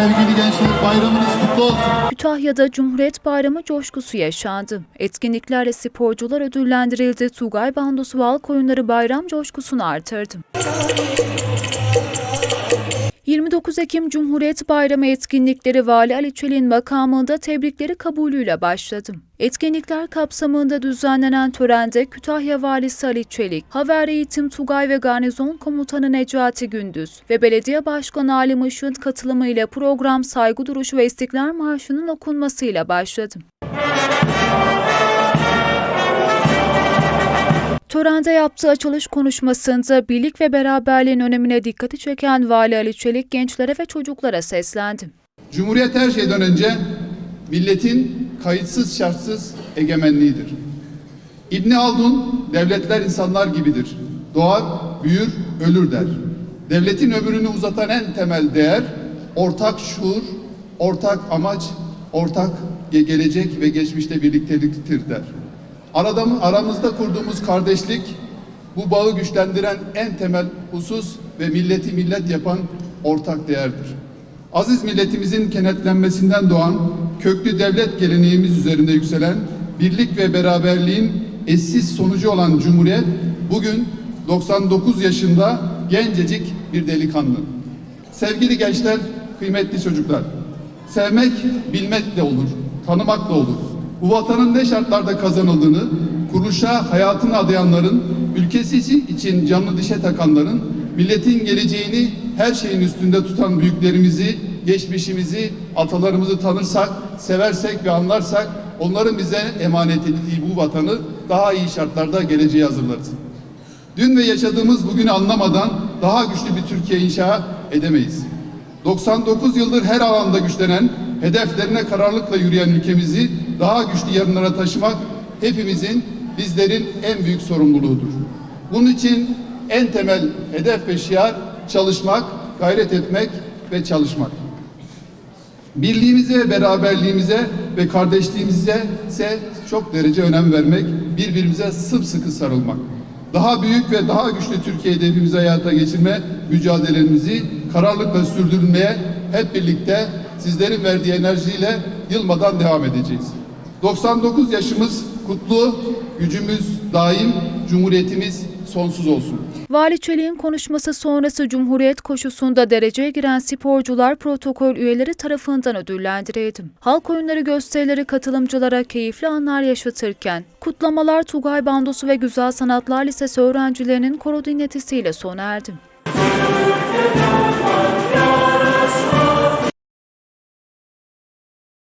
Sevgili gençler bayramınız kutlu olsun. Kütahya'da Cumhuriyet Bayramı coşkusu yaşandı. Etkinliklerle sporcular ödüllendirildi. Tugay Bandosu Halk Oyunları bayram coşkusunu artırdı. 29 Ekim Cumhuriyet Bayramı etkinlikleri Vali Ali Çelik'in makamında tebrikleri kabulüyle başladı. Etkinlikler kapsamında düzenlenen törende Kütahya Valisi Ali Çelik, Haber Eğitim Tugay ve Garnizon Komutanı Necati Gündüz ve Belediye Başkanı Ali Işık'ın katılımıyla program saygı duruşu ve İstiklal Marşı'nın okunmasıyla başladı. Törende yaptığı açılış konuşmasında birlik ve beraberliğin önemine dikkati çeken Vali Ali Çelik gençlere ve çocuklara seslendi. Cumhuriyet her şeyden önce milletin kayıtsız şartsız egemenliğidir. İbni Haldun, devletler insanlar gibidir. Doğar, büyür, ölür der. Devletin ömrünü uzatan en temel değer, ortak şuur, ortak amaç, ortak ge- gelecek ve geçmişte birlikteliktir der. Arada, aramızda kurduğumuz kardeşlik, bu bağı güçlendiren en temel husus ve milleti millet yapan ortak değerdir. Aziz milletimizin kenetlenmesinden doğan köklü devlet geleneğimiz üzerinde yükselen birlik ve beraberliğin eşsiz sonucu olan Cumhuriyet bugün 99 yaşında gencecik bir delikanlı. Sevgili gençler, kıymetli çocuklar, sevmek bilmekle olur, tanımakla olur. Bu vatanın ne şartlarda kazanıldığını, kuruluşa hayatını adayanların, ülkesi için canlı dişe takanların, milletin geleceğini her şeyin üstünde tutan büyüklerimizi, geçmişimizi, atalarımızı tanırsak, seversek ve anlarsak onların bize emanet ettiği bu vatanı daha iyi şartlarda geleceğe hazırlarız. Dün ve yaşadığımız bugünü anlamadan daha güçlü bir Türkiye inşa edemeyiz. 99 yıldır her alanda güçlenen, hedeflerine kararlılıkla yürüyen ülkemizi daha güçlü yarınlara taşımak hepimizin, bizlerin en büyük sorumluluğudur. Bunun için en temel hedef ve şiar çalışmak, gayret etmek ve çalışmak. Birliğimize beraberliğimize ve kardeşliğimize ise çok derece önem vermek, birbirimize sımsıkı sarılmak. Daha büyük ve daha güçlü Türkiye hedefimizi hayata geçirme mücadelemizi kararlılıkla sürdürmeye hep birlikte sizlerin verdiği enerjiyle yılmadan devam edeceğiz. 99 yaşımız kutlu, gücümüz daim, cumhuriyetimiz sonsuz olsun. Vali Çelik'in konuşması sonrası Cumhuriyet koşusunda dereceye giren sporcular protokol üyeleri tarafından ödüllendirildi. Halk oyunları gösterileri katılımcılara keyifli anlar yaşatırken, kutlamalar Tugay Bandosu ve Güzel Sanatlar Lisesi öğrencilerinin koro dinletisiyle sona erdi.